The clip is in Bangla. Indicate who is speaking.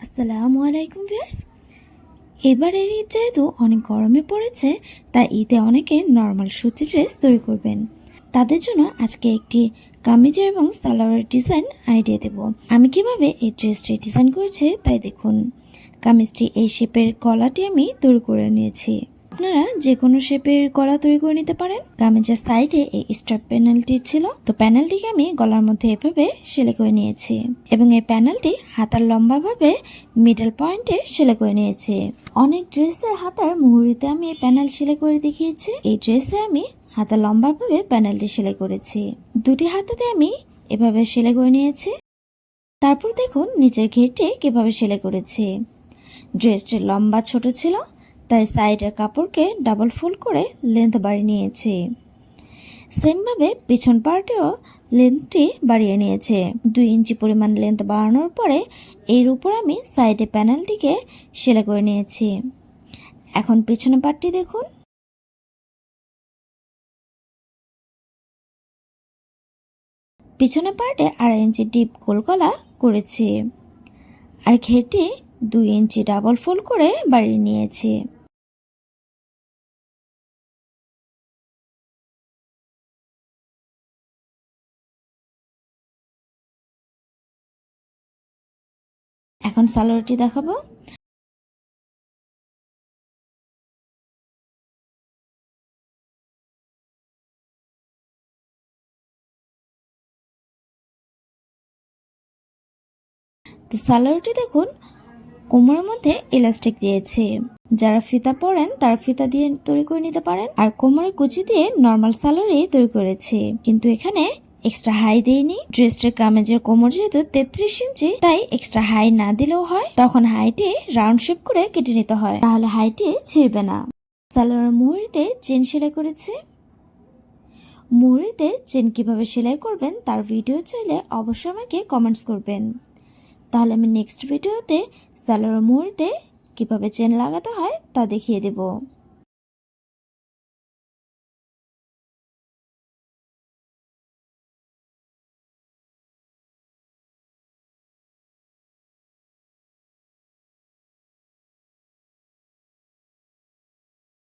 Speaker 1: আসসালামু আলাইকুম ভিয়ার্স এবারের ঈদ যেহেতু অনেক গরমে পড়েছে, তাই ঈদে অনেকে নর্মাল সুতি ড্রেস তৈরি করবেন। তাদের জন্য আজকে একটি কামিজের এবং সালোয়ারের ডিজাইন আইডিয়া দেব। আমি কীভাবে এই ড্রেসটি ডিজাইন করেছি তাই দেখুন। কামিজটি এই শেপের কলাটি আমি তৈরি করে নিয়েছি। আপনারা যে কোনো শেপের গলা তৈরি করে নিতে পারেন। কামিজের সাইডে এই স্ট্রাপ প্যানেলটি ছিল। তো প্যানেলটিকে আমি গলার মধ্যে এভাবে সেলাই করে নিয়েছি এবং এই প্যানেলটি হাতার লম্বাভাবে মিডল পয়েন্টে সেলাই করে নিয়েছি। অনেক ড্রেসের হাতার মুহুরিতে আমি এই প্যানেল সেলাই করে দেখিয়েছি। এই ড্রেসে আমি হাতা লম্বাভাবে প্যানেলটি সেলাই করেছি। দুটি হাতাতে আমি এভাবে সেলাই করে নিয়েছি। তারপর দেখুন, নিচের ঘেরটি কীভাবে সেলাই করেছি। ড্রেসটির লম্বা ছোট ছিল। তাই সাইডের কাপড়কে ডাবল ফুল করে লেন্থ বাড়িয়ে নিয়েছি। সেমভাবে পিছন পার্টেও লেন্থটি বাড়িয়ে নিয়েছে। দুই ইঞ্চি পরিমাণ লেন্থ বাড়ানোর পরে এর উপর আমি সাইডে প্যানেলটিকে সেলাই করে নিয়েছি। এখন পিছনে পার্টটি দেখুন। পিছনে পার্টে আড়াই ইঞ্চি ডিপ গলা করেছি। আর ঘেরটি দুই ইঞ্চি ডাবল ফোল্ড করে বাড়িয়ে নিয়েছি। এখন সালোয়ারটি দেখাবো। তো সালোয়ারটি দেখুন, কোমরের মধ্যে ইলাস্টিক দিয়েছে। যারা ফিতা পরেন, তারা ফিতা দিয়ে তৈরি করে নিতে পারেন। আর কোমরে কুচি দিয়ে নর্মাল সালোয়ারই তৈরি করেছে। কিন্তু এখানে এক্সট্রা হাই দেইনি ড্রেসটার কামেজের কোমর যেহেতু তেত্রিশ ইঞ্চি তাই এক্সট্রা হাই না দিলেও হয়। তখন হাইটি রাউন্ড শেপ করে কেটে নিতে হয়, তাহলে হাইটি ছিঁড়বে না। সালোয়ার মুহুরিতে চেন সেলাই করেছে। মুহুরিতে চেন কীভাবে সেলাই করবেন তার ভিডিও চাইলে অবশ্যই আমাকে কমেন্টস করবেন। তাহলে আমি নেক্সট ভিডিওতে সালোয়ার মুহুরিতে কীভাবে চেন লাগাতে হয় তা দেখিয়ে দেবো।